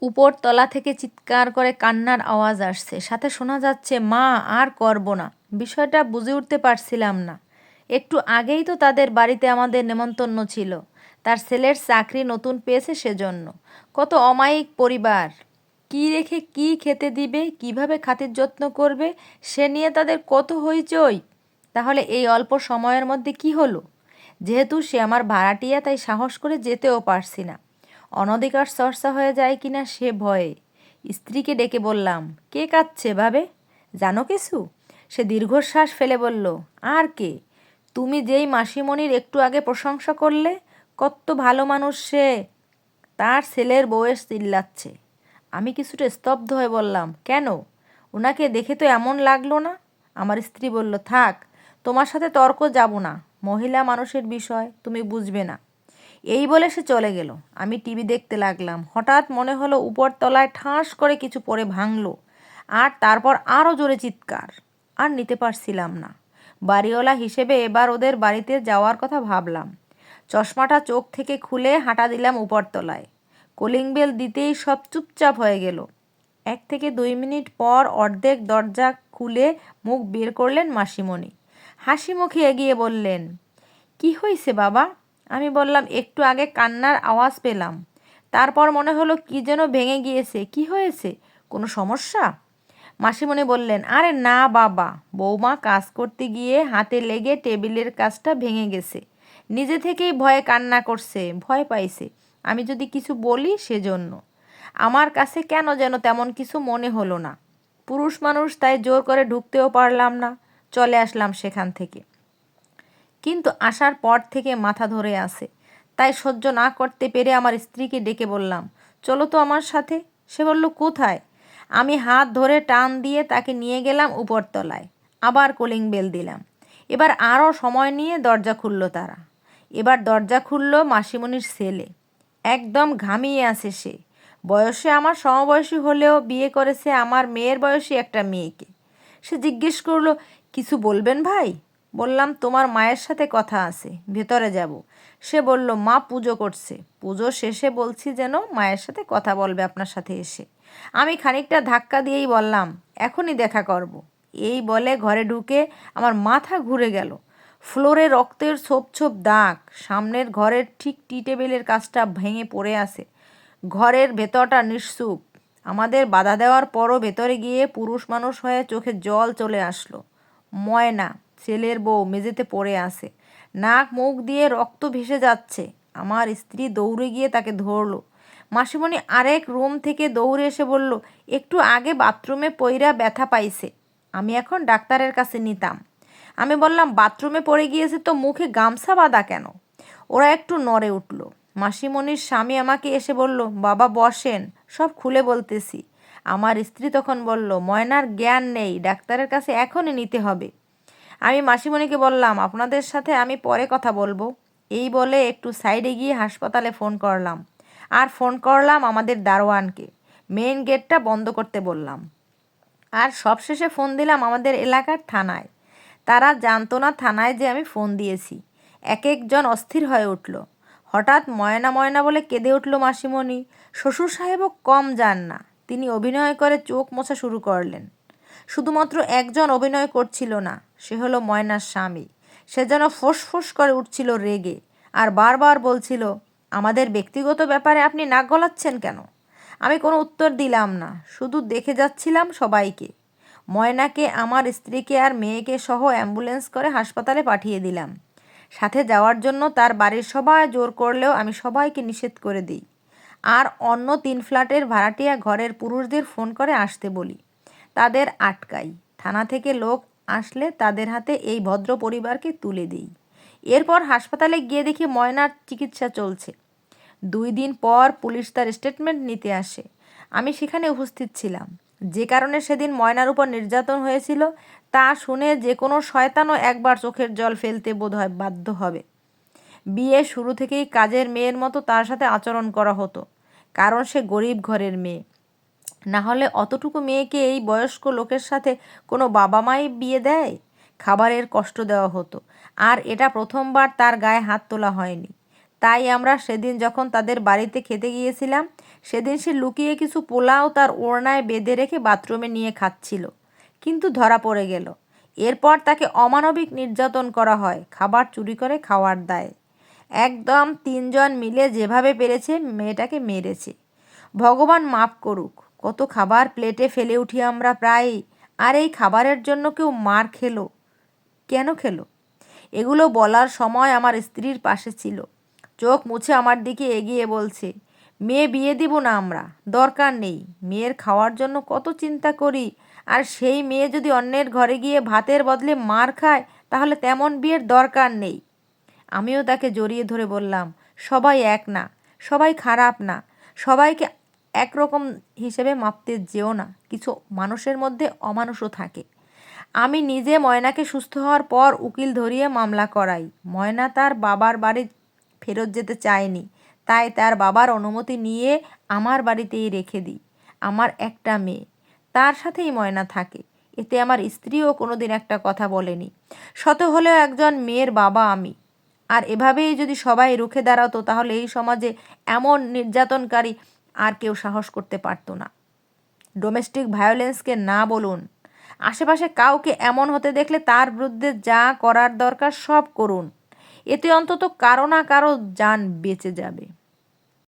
উপর তলা থেকে চিৎকার করে কান্নার আওয়াজ আসছে। সাথে শোনা যাচ্ছে, মা, আর করব না। বিষয়টা বুঝে উঠতে পারছিলাম না। একটু আগেই তো তাদের বাড়িতে আমাদের নেমন্তন্ন ছিল। তার ছেলের চাকরি নতুন পেয়েছে সেজন্য। কত অমায়িক পরিবার। কি রেখে কি খেতে দিবে, কীভাবে খাতির যত্ন করবে, সে নিয়ে তাদের কত হইচই। তাহলে এই অল্প সময়ের মধ্যে কি হলো? যেহেতু সে আমার ভাড়াটিয়া, তাই সাহস করে যেতেও পারছি না। অনধিকার চর্চা হয়ে যায় কিনা সে ভয়ে। স্ত্রীকে ডেকে বললাম, কে কাঁদছে ভাবে? জানো কিছু? সে দীর্ঘশ্বাস ফেলে বলল, আর কে? তুমি যেই মাসিমণির একটু আগে প্রশংসা করলে কত ভালো মানুষ সে। তার ছেলের বউয়ের চিল্লাচ্ছে। আমি কিছুটা স্তব্ধ হয়ে বললাম, কেন? ওনাকে দেখে তো এমন লাগল না? আমার স্ত্রী বলল, থাক, তোমার সাথে তর্ক যাব না। মহিলা মানুষের বিষয় তুমি বুঝবে না। এই বলে সে চলে গেল। আমি টিভি দেখতে লাগলাম। হঠাৎ মনে হলো উপর তলায় ঠাস করে কিছু পরে ভাঙলো। আর তারপর আরও জোরে চিৎকার। আর নিতে পারছিলাম না। বাড়িওয়ালা হিসেবে এবার ওদের বাড়িতে যাওয়ার কথা ভাবলাম। চশমাটা চোখ থেকে খুলে হাঁটা দিলাম উপরতলায় কলিং বেল দিতেই সব চুপচাপ হয়ে গেল। এক থেকে দুই মিনিট পর অর্ধেক দরজা খুলে মুখ বের করলেন মাসিমণি। হাসি মুখে এগিয়ে বললেন, কি হয়েছে বাবা? আমি বললাম, একটু আগে কান্নার আওয়াজ পেলাম। তারপর মনে হলো কি যেন ভেঙে গিয়েছে। কি হয়েছে? কোনো সমস্যা? মাসিমণি বললেন, আরে না বাবা, বৌমা কাজ করতে গিয়ে হাতে লেগে টেবিলের কাজটা ভেঙে গেছে। নিজে থেকেই ভয়ে কান্না করছে, ভয় পাইছে। আমি যদি কিছু বলি সেজন্য। আমার কাছে কেন যেন তেমন কিছু মনে হলো না। পুরুষ মানুষ তাই জোর করে ঢুকতেও পারলাম না। চলে আসলাম সেখান থেকে। কিন্তু আসার পর থেকে মাথা ধরে আসে তাই সহ্য না করতে পেরে আমার স্ত্রীকে ডেকে বললাম, চলো তো আমার সাথে। সে বলল, কোথায়? আমি হাত ধরে টান দিয়ে তাকে নিয়ে গেলাম উপরতলায়। আবার কলিং বেল দিলাম। এবার আরও সময় নিয়ে দরজা খুলল তারা। এবার দরজা খুলল মাসিমণির ছেলে। একদম ঘামিয়ে আছে সে। বয়সে আমার সমবয়সী হলেও বিয়ে করেছে আমার মেয়ের বয়সী একটা মেয়েকে। সে জিজ্ঞেস করল, কিছু বলবেন ভাই? বললাম, তোমার মায়ের সাথে কথা আছে, ভেতরে যাব। সে বলল, মা পুজো করছে। পুজো শেষে বলছি যেন মায়ের সাথে কথা বলবে আপনার সাথে এসে। আমি খানিকটা ধাক্কা দিয়েই বললাম, এখনই দেখা করব। এই বলে ঘরে ঢুকে আমার মাথা ঘুরে গেল। ফ্লোরে রক্তের ছোপ ছোপ দাগ, সামনের ঘরের ঠিক টি টেবিলের কাজটা ভেঙে পড়ে আছে। ঘরের ভেতরটা নিঃসুপ আমাদের বাধা দেওয়ার পরও ভেতরে গিয়ে পুরুষ মানুষ হয়ে চোখে জল চলে আসলো। ময়না ছেলের বউ মেঝেতে পড়ে আছে। নাক মুখ দিয়ে রক্ত ভেসে যাচ্ছে। আমার স্ত্রী দৌড়ে গিয়ে তাকে ধরলো। মাসিমণি আরেক রুম থেকে দৌড়ে এসে বলল, একটু আগে বাথরুমে পইরা ব্যথা পাইছে। আমি এখন ডাক্তারের কাছে নিতাম। আমি বললাম, বাথরুমে পড়ে গিয়েছে তো মুখে গামছা বাঁধা কেন? ওরা একটু নড়ে উঠল। মাসিমণির স্বামী আমাকে এসে বলল, বাবা, বসেন, সব খুলে বলতেছি। আমার স্ত্রী তখন বলল, ময়নার জ্ঞান নেই, ডাক্তারের কাছে এখনই নিতে হবে। আমি মাসিমণিকে বললাম, আপনাদের সাথে আমি পরে কথা বলব। এই বলে একটু সাইডে গিয়ে হাসপাতালে ফোন করলাম। আর ফোন করলাম আমাদের দারোয়ানকে। মেন গেটটা বন্ধ করতে বললাম। আর সবশেষে ফোন দিলাম আমাদের এলাকার থানায়। তারা জানতো না থানায় যে আমি ফোন দিয়েছি। এক একজন অস্থির হয়ে উঠল। হঠাৎ ময়না ময়না বলে কেঁদে উঠল মাসিমণি, শ্বশুর সাহেবও কম যান না। তিনি অভিনয় করে চোখ মোছা শুরু করলেন। শুধুমাত্র একজন অভিনয় করছিল না, সে হলো ময়নার স্বামী। সে যেন ফোঁস করে উঠছিল রেগে আর বারবার বলছিল, আমাদের ব্যক্তিগত ব্যাপারে আপনি নাক গলাচ্ছেন কেন? আমি কোনো উত্তর দিলাম না, শুধু দেখে যাচ্ছিলাম সবাইকে। ময়নাকে, আমার স্ত্রীকে আর মেয়েকে সহ অ্যাম্বুলেন্স করে হাসপাতালে পাঠিয়ে দিলাম। সাথে যাওয়ার জন্য তার বাড়ির সবাই জোর করলেও আমি সবাইকে নিষেধ করে দিই। আর অন্য তিন ফ্ল্যাটের ভাড়াটিয়া ঘরের পুরুষদের ফোন করে আসতে বলি। তাদের আটকাই। থানা থেকে লোক আসলে তাদের হাতে এই ভদ্র পরিবারকে তুলে দিই। এরপর হাসপাতালে গিয়ে দেখি ময়নার চিকিৎসা চলছে। দুই দিন পর পুলিশ তার স্টেটমেন্ট নিতে আসে। আমি সেখানে উপস্থিত ছিলাম। যে কারণে সেদিন ময়নার উপর নির্যাতন হয়েছিল, তা শুনে যে কোনো শয়তানও একবার চোখের জল ফেলতে বোধ হয় বাধ্য হবে। বিয়ে শুরু থেকেই কাজের মেয়ের মতো তার সাথে আচরণ করা হতো, কারণ সে গরিব ঘরের মেয়ে। না হলে অতটুকু মেয়েকে এই বয়স্ক লোকের সাথে কোনো বাবা মাই বিয়ে দেয়? খাবারের কষ্ট দেওয়া হতো। আর এটা প্রথমবার তার গায়ে হাত তোলা হয়নি। তাই আমরা সেদিন যখন তাদের বাড়িতে খেতে গিয়েছিলাম, সেদিন সে লুকিয়ে কিছু পোলাও তার ওড়নায় বেঁধে রেখে বাথরুমে নিয়ে খাচ্ছিল। কিন্তু ধরা পড়ে গেল। এরপর তাকে অমানবিক নির্যাতন করা হয়, খাবার চুরি করে খাওয়ার দায়। একদম তিনজন মিলে যেভাবে পেরেছে, মেয়েটাকে মেরেছে। ভগবান মাফ করুক। কত খাবার প্লেটে ফেলে উঠি আমরা প্রায় আর এই খাবারের জন্য কেউ মার খেলো? কেন খেলো? এগুলো বলার সময় আমার স্ত্রীর পাশে ছিল। চোখ মুছে আমার দিকে এগিয়ে বলছে, মেয়ে, বিয়ে দিব না আমরা। দরকার নেই। মেয়ের খাওয়ার জন্য কত চিন্তা করি। আর সেই মেয়ে যদি অন্যের ঘরে গিয়ে ভাতের বদলে মার খায়, তাহলে তেমন বিয়ের দরকার নেই। আমিও তাকে জড়িয়ে ধরে বললাম, সবাই এক না। সবাই খারাপ না। সবাইকে একরকম হিসেবে মাপতে যেও না। কিছু মানুষের মধ্যে অমানুষও থাকে। আমি নিজে ময়নাকে সুস্থ হওয়ার পর উকিল ধরিয়ে মামলা করাই। ময়না তার বাবার বাড়ি ফেরত যেতে চায়নি। তাই তার বাবার অনুমতি নিয়ে আমার বাড়িতেই রেখে দিই। আমার একটা মেয়ে। তার সাথেই ময়না থাকে। এতে আমার স্ত্রীও কোনো দিন একটা কথা বলেনি। শত হলেও একজন মেয়ের বাবা আমি। আর এভাবেই যদি সবাই রুখে দাঁড়াতো তাহলে এই সমাজে এমন নির্যাতনকারী আর কেউ সাহস করতে পারতো না। ডোমেস্টিক ভায়োলেন্সকে না বলুন, আশেপাশে কাউকে এমন হতে দেখলে তার বিরুদ্ধে যা করার দরকার সব করুন। এতে অন্তত কারও না কারও যান বেঁচে যাবে।